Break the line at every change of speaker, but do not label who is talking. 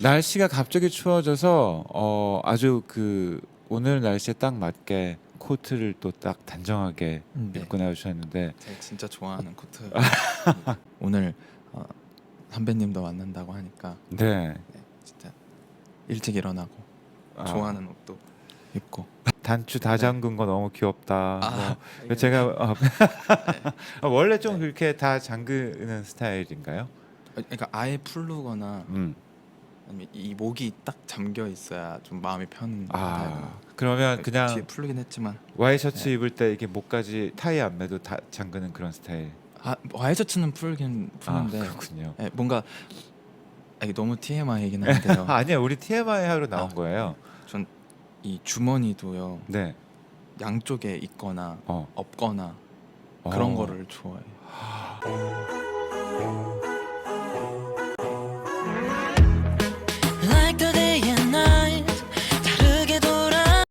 날씨가 갑자기 추워져서 어 아주 그 오늘 날씨에 딱 맞게 코트를 또 딱 단정하게
음, 네.
입고 나오셨는데
제가 진짜 좋아하는 코트. 오늘 어, 선배님도 만난다고 하니까
네
네, 진짜 일찍 일어나고
아,
좋아하는 옷도 입고.
단추 다
네.
잠근 거 너무 귀엽다.
아,
뭐 제가 어, 어, 원래 좀
네.
그렇게 다 잠그는 스타일인가요?
그러니까 아예 풀르거나
음.
아니면 이 목이 딱 잠겨 있어야 좀 마음이 편한
아. 그러면
뒤에
그냥
풀리긴 했지만
와이셔츠
네.
입을 때 이게 목까지 타이 안 매도 다 잠그는 그런 스타일.
아 와이셔츠는 풀긴 푸는데
아 그렇군요.
예, 뭔가 아, 이게 너무 TMI이긴 한데요.
아니야 우리 TMI 하러 나온
아,
거예요.
전 이 주머니도요
네.
양쪽에 있거나
어.
없거나 그런
어.
거를 좋아해요.